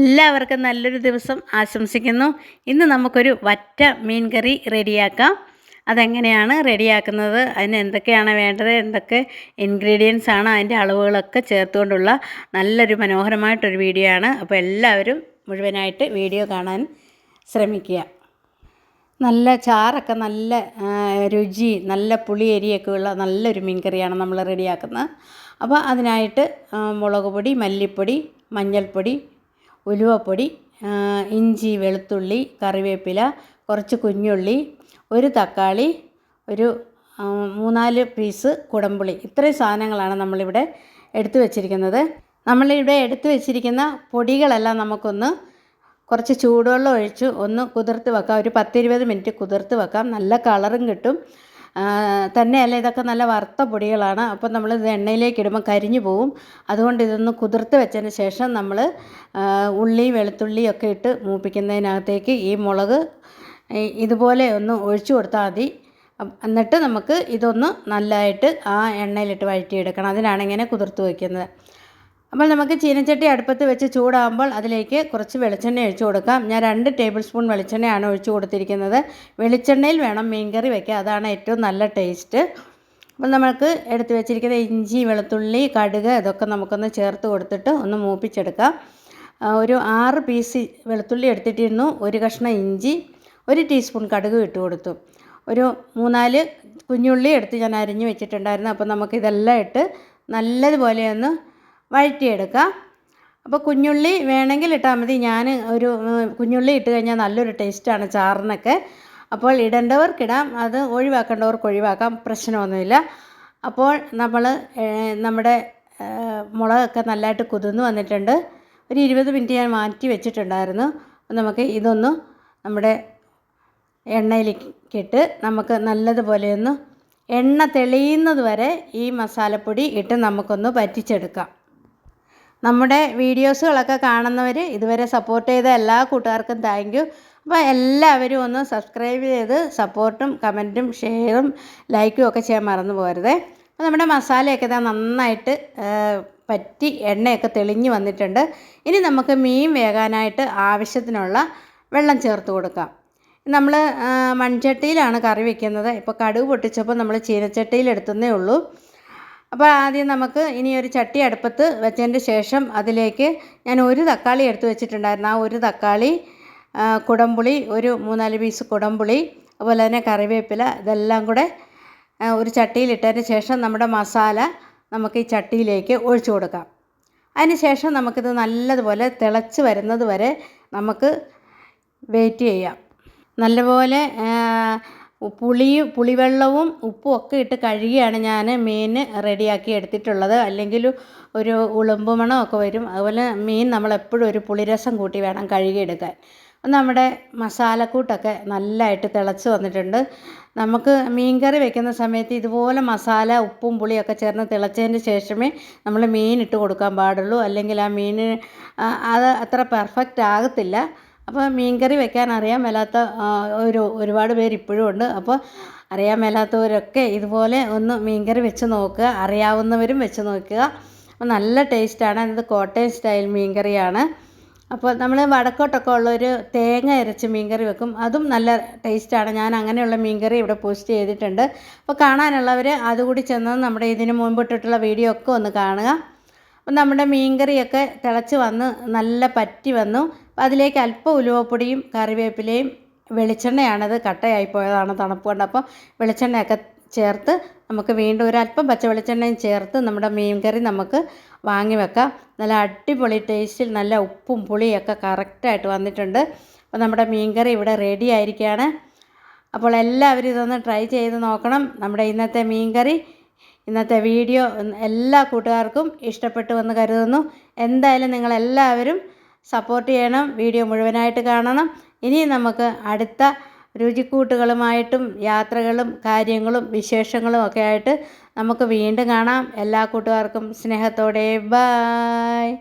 എല്ലാവർക്കും നല്ലൊരു ദിവസം ആശംസിക്കുന്നു. ഇന്ന് നമുക്കൊരു വറ്റ മീൻ കറി റെഡിയാക്കാം. അതെങ്ങനെയാണ് റെഡിയാക്കുന്നത്? അതിന് എന്തൊക്കെയാണ് വേണ്ടത്? എന്തൊക്കെ ഇൻഗ്രീഡിയൻസ് ആണ്? അതിന്റെ അളവുകളൊക്കെ ചേർത്തുകൊണ്ടുള്ള നല്ലൊരു മനോഹരമായിട്ടൊരു വീഡിയോ ആണ്. അപ്പോൾ എല്ലാവരും മുഴുവനായിട്ട് വീഡിയോ കാണാൻ ശ്രമിക്കുക. നല്ല ചാറൊക്കെ നല്ല രുചി നല്ല പുളി എരിയൊക്കെ ഉള്ള നല്ലൊരു മീൻ കറിയാണ് നമ്മൾ റെഡിയാക്കുന്നത്. അപ്പോൾ അതിനായിട്ട് മുളക് പൊടി മല്ലിപ്പൊടി മഞ്ഞൾപ്പൊടി ഉലുവപ്പൊടി ഇഞ്ചി വെളുത്തുള്ളി കറിവേപ്പില കുറച്ച് കുഞ്ഞുള്ളി ഒരു തക്കാളി ഒരു മൂന്നാൽ പീസ് കുടംപുളി. ഇത്രയും സാധനങ്ങളാണ് നമ്മളിവിടെ എടുത്തു വച്ചിരിക്കുന്നത്. നമ്മളിവിടെ എടുത്തു വച്ചിരിക്കുന്ന പൊടികളെല്ലാം നമുക്കൊന്ന് കുറച്ച് ചൂടുവെള്ളം ഒഴിച്ച് ഒന്ന് കുതിർത്ത് വെക്കാം. ഒരു പത്തിരുപത് മിനിറ്റ് കുതിർത്ത് വെക്കാം. നല്ല കളറും കിട്ടും. തന്നെയല്ല ഇതൊക്കെ നല്ല വറുത്ത പൊടികളാണ്. അപ്പോൾ നമ്മൾ ഇത് എണ്ണയിലേക്ക് ഇടുമ്പോൾ കരിഞ്ഞു പോവും. അതുകൊണ്ട് ഇതൊന്ന് കുതിർത്ത് വെച്ചതിന് ശേഷം നമ്മൾ ഉള്ളി വെളുത്തുള്ളി ഒക്കെ ഇട്ട് മൂപ്പിക്കുന്നതിനകത്തേക്ക് ഈ മുളക് ഇതുപോലെ ഒന്ന് ഒഴിച്ചു കൊടുത്താൽ മതി. എന്നിട്ട് നമുക്ക് ഇതൊന്ന് നല്ലതായിട്ട് ആ എണ്ണയിലിട്ട് വഴറ്റിയെടുക്കണം. അതിനാണ് ഇങ്ങനെ കുതിർത്ത് വയ്ക്കുന്നത് അപ്പോൾ നമുക്ക് ചീനച്ചട്ടി അടുപ്പത്ത് വെച്ച് ചൂടാകുമ്പോൾ അതിലേക്ക് കുറച്ച് വെളിച്ചെണ്ണ ഒഴിച്ചു കൊടുക്കാം. ഞാൻ രണ്ട് ടേബിൾ സ്പൂൺ വെളിച്ചെണ്ണയാണ് ഒഴിച്ചു കൊടുത്തിരിക്കുന്നത്. വെളിച്ചെണ്ണയിൽ വേണം മീൻകറി വയ്ക്കുക അതാണ് ഏറ്റവും നല്ല ടേസ്റ്റ്. അപ്പോൾ നമുക്ക് എടുത്ത് വെച്ചിരിക്കുന്ന ഇഞ്ചി വെളുത്തുള്ളി കടുക് ഇതൊക്കെ നമുക്കൊന്ന് ചേർത്ത് കൊടുത്തിട്ട് ഒന്ന് മൂപ്പിച്ചെടുക്കാം. ഒരു ആറ് പീസ് വെളുത്തുള്ളി എടുത്തിട്ടിരുന്നു. ഒരു കഷ്ണം ഇഞ്ചി ഒരു ടീസ്പൂൺ കടുക് ഇട്ട് കൊടുത്തു. ഒരു മൂന്നാൽ കുഞ്ഞുള്ളി എടുത്ത് ഞാൻ അരിഞ്ഞു വെച്ചിട്ടുണ്ടായിരുന്നു. അപ്പോൾ നമുക്കിതെല്ലാം ഇട്ട് നല്ലതുപോലെ ഒന്ന് വഴറ്റിയെടുക്കാം. അപ്പോൾ കുഞ്ഞുള്ളി വേണമെങ്കിൽ ഇട്ടാൽ മതി. ഞാൻ ഒരു കുഞ്ഞുള്ളി ഇട്ട് കഴിഞ്ഞാൽ നല്ലൊരു ടേസ്റ്റാണ് ചാറിനൊക്കെ. അപ്പോൾ ഇടേണ്ടവർക്കിടാം. അത് ഒഴിവാക്കേണ്ടവർക്ക് ഒഴിവാക്കാം. പ്രശ്നമൊന്നുമില്ല. അപ്പോൾ നമ്മൾ നമ്മുടെ മുളകൊക്കെ നല്ലതായിട്ട് കുതിർന്ന് വന്നിട്ടുണ്ട്. ഒരു ഇരുപത് മിനിറ്റ് ഞാൻ മാറ്റി വെച്ചിട്ടുണ്ടായിരുന്നു. നമുക്ക് ഇതൊന്ന് നമ്മുടെ എണ്ണയിലേക്കിട്ട് നമുക്ക് നല്ലതുപോലെ ഒന്ന് എണ്ണ തെളിയുന്നത് വരെ ഈ മസാലപ്പൊടി ഇട്ട് നമുക്കൊന്ന് പറ്റിച്ചെടുക്കാം നമ്മുടെ വീഡിയോസുകളൊക്കെ കാണുന്നവർ ഇതുവരെ സപ്പോർട്ട് ചെയ്ത എല്ലാ കൂട്ടുകാർക്കും താങ്ക് യു അപ്പോൾ എല്ലാവരും ഒന്ന് സബ്സ്ക്രൈബ് ചെയ്ത് സപ്പോർട്ടും കമന്റും ഷെയറും ലൈക്കും ഒക്കെ ചെയ്യാൻ മറന്നു പോകരുതേ. അപ്പോൾ നമ്മുടെ മസാലയൊക്കെ ഇതാ നന്നായിട്ട് പറ്റി എണ്ണയൊക്കെ തെളിഞ്ഞു വന്നിട്ടുണ്ട്. ഇനി നമുക്ക് മീൻ വേകാനായിട്ട് ആവശ്യത്തിനുള്ള വെള്ളം ചേർത്ത് കൊടുക്കാം. നമ്മൾ മൺചട്ടിയിലാണ് കറി വെക്കുന്നത്. ഇപ്പോൾ കടുക് പൊട്ടിച്ചപ്പോൾ നമ്മൾ ചീനച്ചട്ടിയിൽ എടുത്തതേ ഉള്ളൂ. അപ്പോൾ ആദ്യം നമുക്ക് ഇനി ഒരു ചട്ടി അടുപ്പത്ത് വെച്ചതിന്റെ ശേഷം അതിലേക്ക് ഞാൻ ഒരു തക്കാളി എടുത്തു വെച്ചിട്ടുണ്ടായിരുന്നു. ആ ഒരു തക്കാളി കുടംപുളി ഒരു മൂന്നാൽ പീസ് കുടംപുളി അതുപോലെ തന്നെ കറിവേപ്പില ഇതെല്ലാം കൂടെ ഒരു ചട്ടിയിലിട്ടതിന് ശേഷം നമ്മുടെ മസാല നമുക്ക് ഈ ചട്ടിയിലേക്ക് ഒഴിച്ചു കൊടുക്കാം. അതിന് ശേഷം നമുക്കിത് നല്ലതുപോലെ തിളച്ച് വരുന്നത് വരെ നമുക്ക് വെയിറ്റ് ചെയ്യാം. നല്ലപോലെ പുളിയും പുളിവെള്ളവും ഉപ്പും ഒക്കെ ഇട്ട് കഴുകിയാണ് ഞാൻ മീൻ റെഡിയാക്കി എടുത്തിട്ടുള്ളത്. അല്ലെങ്കിൽ ഒരു ഉളുമ്പ് മണമൊക്കെ വരും. അതുപോലെ മീൻ നമ്മളെപ്പോഴും ഒരു പുളിരസം കൂട്ടി വേണം കഴുകിയെടുക്കാൻ. നമ്മുടെ മസാലക്കൂട്ടൊക്കെ നല്ലതായിട്ട് തിളച്ച് വന്നിട്ടുണ്ട്. നമുക്ക് മീൻകറി വെക്കുന്ന സമയത്ത് ഇതുപോലെ മസാല ഉപ്പും പുളിയൊക്കെ ചേർന്ന് തിളച്ചതിന് ശേഷമേ നമ്മൾ മീൻ ഇട്ട് കൊടുക്കാൻ പാടുള്ളൂ. അല്ലെങ്കിൽ ആ മീൻ അത് അത്ര പെർഫെക്റ്റ് ആകത്തില്ല. അപ്പോൾ മീൻകറി വെക്കാൻ അറിയാൻ മേലാത്ത ഒരു ഒരുപാട് പേര് ഇപ്പോഴും ഉണ്ട്. അപ്പോൾ അറിയാൻ മേലാത്തവരൊക്കെ ഇതുപോലെ ഒന്ന് മീൻകറി വെച്ച് നോക്കുക അറിയാവുന്നവരും വെച്ച് നോക്കുക. അപ്പോൾ നല്ല ടേസ്റ്റാണ് ഇത് കോട്ടയം സ്റ്റൈൽ മീൻകറിയാണ്. അപ്പോൾ നമ്മൾ വടക്കോട്ടൊക്കെ ഉള്ളൊരു തേങ്ങ അരച്ച് മീൻകറി വെക്കും. അതും നല്ല ടേസ്റ്റാണ് ഞാൻ അങ്ങനെയുള്ള മീൻകറി ഇവിടെ പോസ്റ്റ് ചെയ്തിട്ടുണ്ട്. അപ്പോൾ കാണാനുള്ളവർ അതുകൂടി ചെന്ന് നമ്മുടെ ഇതിന് മുൻപിട്ടിട്ടുള്ള വീഡിയോ ഒക്കെ ഒന്ന് കാണുക. അപ്പം നമ്മുടെ മീൻകറിയൊക്കെ തിളച്ച് വന്ന് നല്ല പറ്റി വന്നു. അപ്പം അതിലേക്ക് അല്പം ഉലുവപ്പൊടിയും കറിവേപ്പിലയും വെളിച്ചെണ്ണയാണത് കട്ടയായി പോയതാണ് തണുപ്പ് കൊണ്ട് അപ്പോൾ വെളിച്ചെണ്ണയൊക്കെ ചേർത്ത് നമുക്ക് വീണ്ടും ഒരു അല്പം പച്ച വെളിച്ചെണ്ണയും ചേർത്ത് നമ്മുടെ മീൻ കറി നമുക്ക് വാങ്ങി വെക്കാം. നല്ല അടിപൊളി ടേസ്റ്റിൽ നല്ല ഉപ്പും പുളിയൊക്കെ കറക്റ്റായിട്ട് വന്നിട്ടുണ്ട്. അപ്പോൾ നമ്മുടെ മീൻ കറി ഇവിടെ റെഡി ആയിരിക്കുകയാണ്. അപ്പോൾ എല്ലാവരും ഇതൊന്ന് ട്രൈ ചെയ്ത് നോക്കണം നമ്മുടെ ഇന്നത്തെ മീൻ കറി. ഇന്നത്തെ വീഡിയോ എല്ലാ കൂട്ടുകാർക്കും ഇഷ്ടപ്പെട്ടു എന്ന് കരുതുന്നു. എന്തായാലും നിങ്ങളെല്ലാവരും സപ്പോർട്ട് ചെയ്യണം. വീഡിയോ മുഴുവനായിട്ട് കാണണം. ഇനി നമുക്ക് അടുത്ത രുചിക്കൂട്ടുകളുമായിട്ടും യാത്രകളും കാര്യങ്ങളും വിശേഷങ്ങളും ഒക്കെ ആയിട്ട് നമുക്ക് വീണ്ടും കാണാം. എല്ലാ കൂട്ടുകാർക്കും സ്നേഹത്തോടെ. ബായ്